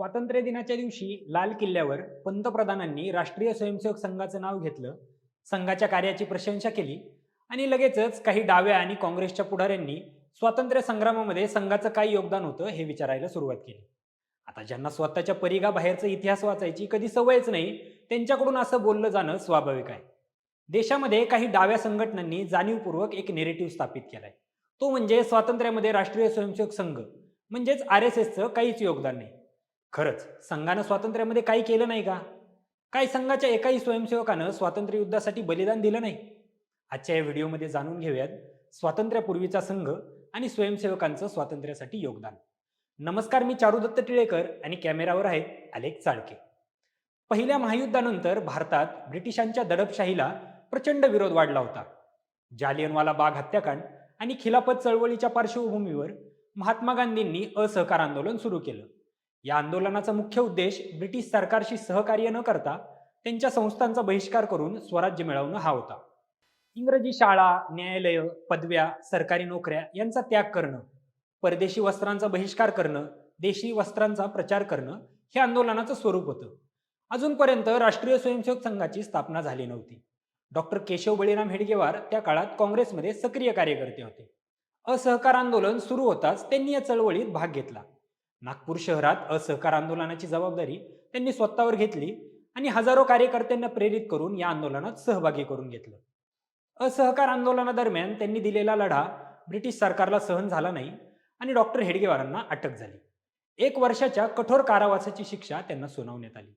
स्वातंत्र्य दिनाच्या दिवशी लाल किल्ल्यावर पंतप्रधानांनी राष्ट्रीय स्वयंसेवक संघाचं नाव घेतलं. संघाच्या कार्याची प्रशंसा केली आणि लगेचच काही डाव्या आणि काँग्रेसच्या पुढाऱ्यांनी स्वातंत्र्य संग्रामामध्ये संघाचं काय योगदान होतं हे विचारायला सुरुवात केली. आता ज्यांना स्वतःच्या परिघा बाहेरचा इतिहास वाचायची कधी सवयच नाही त्यांच्याकडून असं बोललं जाणं स्वाभाविक आहे. देशामध्ये काही डाव्या संघटनांनी जाणीवपूर्वक एक नेरेटिव्ह स्थापित केलाय. तो म्हणजे स्वातंत्र्यामध्ये राष्ट्रीय स्वयंसेवक संघ म्हणजेच आर एस एसचं काहीच योगदान नाही. खरंच संघानं स्वातंत्र्यामध्ये काही केलं नाही का? काही संघाच्या एकाही स्वयंसेवकानं स्वातंत्र्य युद्धासाठी बलिदान दिलं नाही? आजच्या या व्हिडिओमध्ये जाणून घेऊयात स्वातंत्र्यापूर्वीचा संघ आणि स्वयंसेवकांचं स्वातंत्र्यासाठी योगदान. नमस्कार मी चारुदत्त टिळेकर आणि कॅमेरावर आहेत अलेक चाळके. पहिल्या महायुद्धानंतर भारतात ब्रिटिशांच्या दडपशाहीला प्रचंड विरोध वाढला होता. जालियनवाला बाग हत्याकांड आणि खिलाफत चळवळीच्या पार्श्वभूमीवर महात्मा गांधींनी असहकार आंदोलन सुरू केलं. या आंदोलनाचा मुख्य उद्देश ब्रिटिश सरकारशी सहकार्य न करता त्यांच्या संस्थांचा बहिष्कार करून स्वराज्य मिळवणं हा होता. इंग्रजी शाळा न्यायालय पदव्या सरकारी नोकऱ्या यांचा त्याग करणं परदेशी वस्त्रांचा बहिष्कार करणं देशी वस्त्रांचा प्रचार करणं हे आंदोलनाचं स्वरूप होतं. अजूनपर्यंत राष्ट्रीय स्वयंसेवक संघाची स्थापना झाली नव्हती. डॉक्टर केशव बळीराम हेडगेवार त्या काळात काँग्रेसमध्ये सक्रिय कार्यकर्ते होते. असहकार आंदोलन सुरू होताच त्यांनी या चळवळीत भाग घेतला. नागपूर शहरात असहकार आंदोलनाची जबाबदारी त्यांनी स्वतःवर घेतली आणि हजारो कार्यकर्त्यांना प्रेरित करून या आंदोलनात सहभागी करून घेतलं. असहकार आंदोलनादरम्यान त्यांनी दिलेला लढा ब्रिटिश सरकारला सहन झाला नाही आणि डॉक्टर हेडगेवारांना अटक झाली. एक वर्षाच्या कठोर कारावासाची शिक्षा त्यांना सुनावण्यात आली.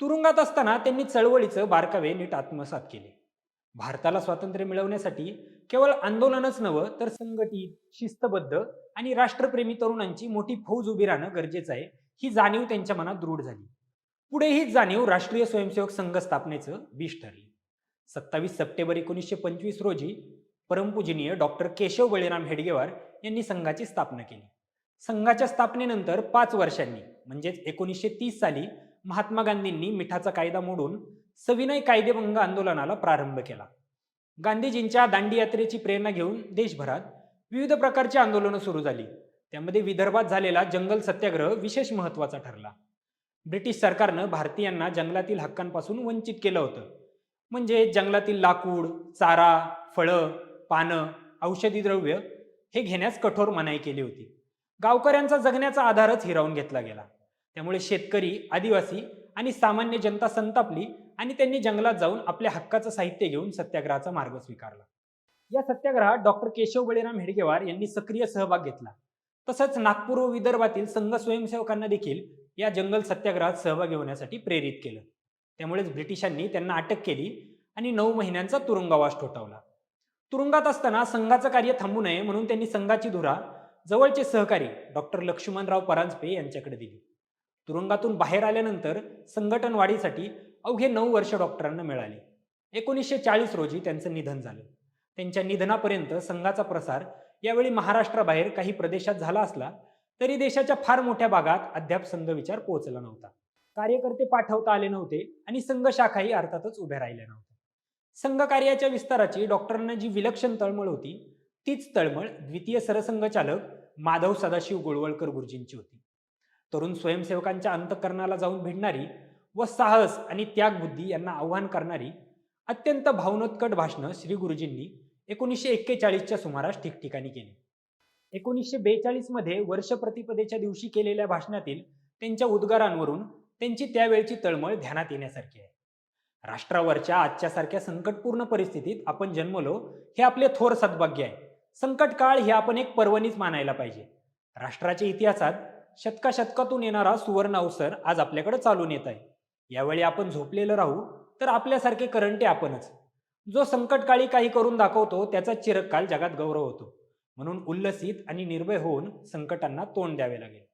तुरुंगात असताना त्यांनी चळवळीचं बारकावे नीट आत्मसात केले. भारताला स्वातंत्र्य मिळवण्यासाठी केवळ आंदोलनच नवं तर संघटित शिस्तबद्ध आणि राष्ट्रप्रेमी तरुणांची मोठी फौज उभी राहणं गरजेचं आहे. ही जाणीव त्यांच्या मनात दृढ झाली. पुढे हीच जाणीव राष्ट्रीय स्वयंसेवक संघ स्थापनेचं बीज ठरली. सत्तावीस सप्टेंबर एकोणीसशे पंचवीस रोजी परमपूजनीय डॉक्टर केशव बळीराम हेडगेवार यांनी संघाची स्थापना केली. संघाच्या स्थापनेनंतर पाच वर्षांनी म्हणजेच एकोणीसशे तीस साली महात्मा गांधींनी मिठाचा कायदा मोडून सविनय कायदेभंग आंदोलनाला प्रारंभ केला. गांधीजींच्या दांडी यात्रेची प्रेरणा घेऊन देशभरात विविध प्रकारची आंदोलनं सुरू झाली. त्यामध्ये विदर्भात झालेला जंगल सत्याग्रह विशेष महत्त्वाचा ठरला. ब्रिटिश सरकारनं भारतीयांना जंगलातील हक्कांपासून वंचित केलं होतं. म्हणजे जंगलातील लाकूड चारा फळं पानं औषधी द्रव्य हे घेण्यास कठोर मनाई केली होती. गावकऱ्यांचा जगण्याचा आधारच हिरावून घेतला गेला. त्यामुळे शेतकरी आदिवासी आणि सामान्य जनता संतापली आणि त्यांनी जंगलात जाऊन आपल्या हक्काचं साहित्य घेऊन सत्याग्रहाचा मार्ग स्वीकारला. या सत्याग्रहात डॉक्टर केशव बळीराम हेडगेवार यांनी सक्रिय सहभाग घेतला. तसंच नागपूर व विदर्भातील संघ स्वयंसेवकांना देखील या जंगल सत्याग्रहात सहभागी होण्यासाठी प्रेरित केलं. त्यामुळेच ब्रिटिशांनी त्यांना अटक केली आणि नऊ महिन्यांचा तुरुंगवास ठोठावला. तुरुंगात असताना संघाचं कार्य थांबू नये म्हणून त्यांनी संघाची धुरा जवळचे सहकारी डॉक्टर लक्ष्मणराव परांजपे यांच्याकडे दिली. तुरुंगातून बाहेर आल्यानंतर संघटन वाढीसाठी अवघे नऊ वर्ष डॉक्टरांना मिळाली. एकोणीसशे चाळीस रोजी त्यांचं निधन झालं. त्यांच्या निधनापर्यंत संघाचा प्रसार यावेळी महाराष्ट्राबाहेर काही प्रदेशात झाला असला तरी देशाच्या फार मोठ्या भागात अद्याप संघ विचार पोहोचला नव्हता. कार्यकर्ते पाठवता आले नव्हते आणि संघ शाखाही अर्थातच उभ्या राहिल्या नव्हत्या. संघ कार्याच्या विस्ताराची डॉक्टरांना जी विलक्षण तळमळ होती तीच तळमळ द्वितीय सरसंघचालक माधव सदाशिव गोळवळकर गुरुजींची होती. तरुण स्वयंसेवकांच्या अंतकरणाला जाऊन भिडणारी व साहस आणि त्यागबुद्धी यांना आव्हान करणारी अत्यंत भावनोत्कट भाषणं श्री गुरुजींनी एकोणीसशे एक्केचाळीसच्या सुमारास ठिकठिकाणी केली. एकोणीसशे बेचाळीसमध्ये वर्ष प्रतिपदेच्या दिवशी केलेल्या भाषणातील त्यांच्या उद्गारांवरून त्यांची त्यावेळची तळमळ ध्यानात येण्यासारखी आहे. राष्ट्रावरच्या आजच्यासारख्या संकटपूर्ण परिस्थितीत आपण जन्मलो हे आपले थोर सद्भाग्य आहे. संकट काळ हे आपण एक पर्वणीच मानायला पाहिजे. राष्ट्राच्या इतिहासात शतकाशतकातून येणारा सुवर्ण अवसर आज आपल्याकडे चालून येत आहे. यावेळी आपण झोपलेलं राहू तर आपल्यासारखे करंटे आपणच. जो संकटकाळी काही करून दाखवतो त्याचा चिरकाल जगात गौरव होतो. म्हणून उल्लसित आणि निर्भय होऊन संकटांना तोंड द्यावे लागेल.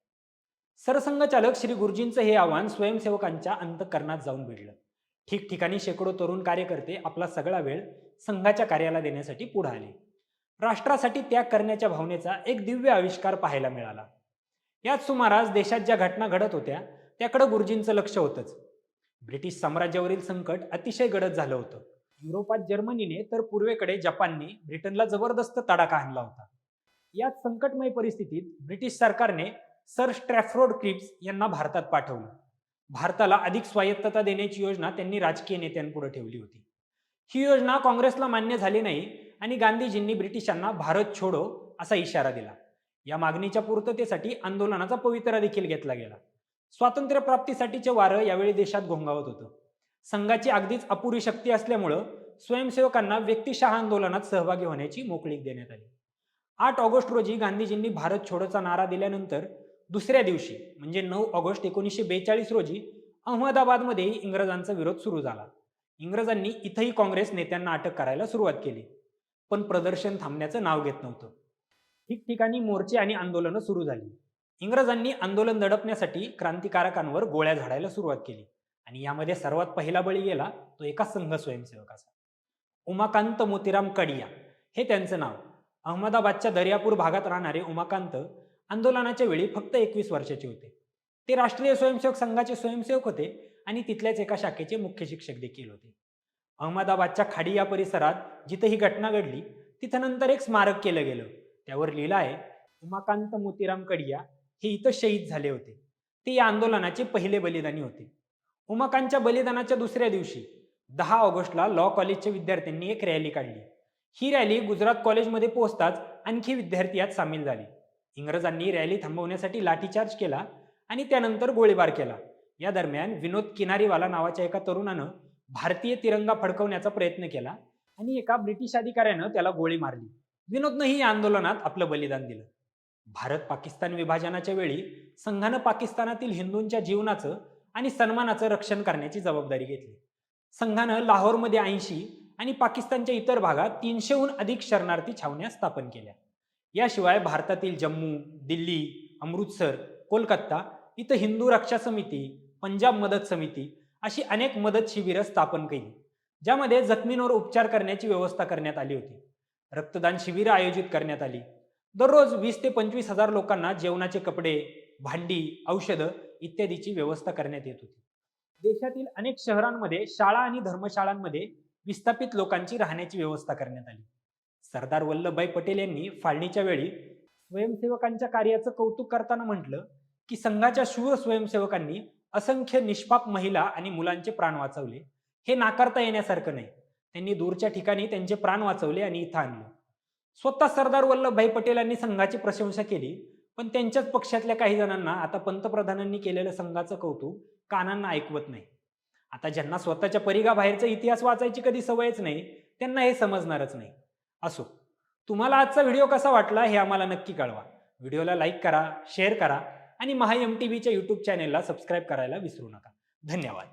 सरसंघचालक श्री गुरुजींचं हे आव्हान स्वयंसेवकांच्या अंतकरणात जाऊन भिडलं. ठिकठिकाणी शेकडो तरुण कार्यकर्ते आपला सगळा वेळ संघाच्या कार्याला देण्यासाठी पुढे आले. राष्ट्रासाठी त्याग करण्याच्या भावनेचा एक दिव्य आविष्कार पाहायला मिळाला. याच सुमारास देशात ज्या घटना घडत होत्या त्याकडे गुरुजींचं लक्ष होतंच. ब्रिटिश साम्राज्यावरील संकट अतिशय गडद झालं होतं. युरोपात जर्मनीने तर पूर्वेकडे जपानने ब्रिटनला जबरदस्त तडाखा आणला होता. याच संकटमय परिस्थितीत ब्रिटिश सरकारने सर स्ट्रॅफरोड क्रिप्स यांना भारतात पाठवलं. भारताला अधिक स्वायत्तता देण्याची योजना त्यांनी राजकीय नेत्यांपुढे ठेवली होती. ही योजना काँग्रेसला मान्य झाली नाही आणि गांधीजींनी ब्रिटिशांना भारत छोडो असा इशारा दिला. या मागणीच्या पूर्ततेसाठी आंदोलनाचा पवित्रा देखील घेतला गेला. स्वातंत्र्य प्राप्तीसाठीचे वारं यावेळी देशात घोंगावत होतं. संघाची अगदीच अपुरी शक्ती असल्यामुळं स्वयंसेवकांना व्यक्तिशहा आंदोलनात सहभागी होण्याची मोकळीक देण्यात आली. आठ ऑगस्ट रोजी गांधीजींनी भारत छोडोचा नारा दिल्यानंतर दुसऱ्या दिवशी म्हणजे नऊ ऑगस्ट एकोणीसशे बेचाळीस रोजी अहमदाबादमध्येही इंग्रजांचा विरोध सुरू झाला. इंग्रजांनी इथंही काँग्रेस नेत्यांना अटक करायला सुरुवात केली. पण प्रदर्शन थांबण्याचं नाव घेत नव्हतं. ठिकठिकाणी मोर्चे आणि आंदोलनं सुरू झाली. इंग्रजांनी आंदोलन दडपण्यासाठी क्रांतिकारकांवर गोळ्या झाडायला सुरुवात केली. आणि यामध्ये सर्वात पहिला बळी गेला तो एका संघ स्वयंसेवकाचा. उमाकांत मोतीराम कडिया हे त्यांचं नाव. अहमदाबादच्या दर्यापूर भागात राहणारे उमाकांत आंदोलनाच्या वेळी फक्त एकवीस वर्षाचे होते. ते राष्ट्रीय स्वयंसेवक संघाचे स्वयंसेवक होते आणि तिथल्याच एका शाखेचे मुख्य शिक्षक देखील होते. अहमदाबादच्या खाडी या परिसरात जिथे ही घटना घडली तिथं नंतर एक स्मारक केलं गेलं. त्यावर लिहिलं आहे उमाकांत मोतीराम कडिया हे इथं शहीद झाले होते. ते या आंदोलनाचे पहिले बलिदानी होते. उमाकांच्या बलिदानाच्या दुसऱ्या दिवशी दहा ऑगस्टला लॉ कॉलेजच्या विद्यार्थ्यांनी एक रॅली काढली. ही रॅली गुजरात कॉलेजमध्ये पोहोचताच आणखी विद्यार्थी यात सामील झाले. इंग्रजांनी रॅली थांबवण्यासाठी लाठीचार्ज केला आणि त्यानंतर गोळीबार केला. या दरम्यान विनोद किनारीवाला नावाच्या एका तरुणानं भारतीय तिरंगा फडकवण्याचा प्रयत्न केला आणि एका ब्रिटिश अधिकाऱ्यानं त्याला गोळी मारली. विनोदनंही या आंदोलनात आपलं बलिदान दिलं. भारत पाकिस्तान विभाजनाच्या वेळी संघानं पाकिस्तानातील हिंदूंच्या जीवनाचं आणि सन्मानाचं रक्षण करण्याची जबाबदारी घेतली. संघानं लाहोरमध्ये ऐंशी आणि पाकिस्तानच्या इतर भागात तीनशेहून अधिक शरणार्थी छावण्या स्थापन केल्या. याशिवाय भारतातील जम्मू दिल्ली अमृतसर कोलकाता इथं हिंदू रक्षा समिती पंजाब मदत समिती अशी अनेक मदत शिबिरं स्थापन केली ज्यामध्ये जखमींवर उपचार करण्याची व्यवस्था करण्यात आली होती. रक्तदान शिबिरं आयोजित करण्यात आली. दररोज वीस ते पंचवीस हजार लोकांना जेवणाचे कपडे भांडी औषधं इत्यादीची व्यवस्था करण्यात येत होती. देशातील अनेक शहरांमध्ये शाळा आणि धर्मशाळांमध्ये विस्थापित लोकांची राहण्याची व्यवस्था करण्यात आली. सरदार वल्लभभाई पटेल यांनी फाळणीच्या वेळी स्वयंसेवकांच्या कार्याचं कौतुक करताना म्हटलं की संघाच्या शूर स्वयंसेवकांनी असंख्य निष्पाप महिला आणि मुलांचे प्राण वाचवले. हे नाकारता येण्यासारखं नाही. त्यांनी दूरच्या ठिकाणी त्यांचे प्राण वाचवले आणि इथं आणलं. स्वतः सरदार वल्लभभाई पटेल यांनी संघाची प्रशंसा केली. पण त्यांच्याच पक्षातल्या काही जणांना आता पंतप्रधानांनी केलेलं संघाचं कौतुक कानांना ऐकवत नाही. आता ज्यांना स्वतःच्या परिघाबाहेरचा इतिहास वाचायची कधी सवयच नाही त्यांना हे समजणारच नाही. असो तुम्हाला आजचा व्हिडिओ कसा वाटला हे आम्हाला नक्की कळवा. व्हिडिओला लाईक करा शेअर करा आणि महा एम टी व्हीच्या यूट्यूब चॅनेलला सबस्क्राईब करायला विसरू नका. धन्यवाद.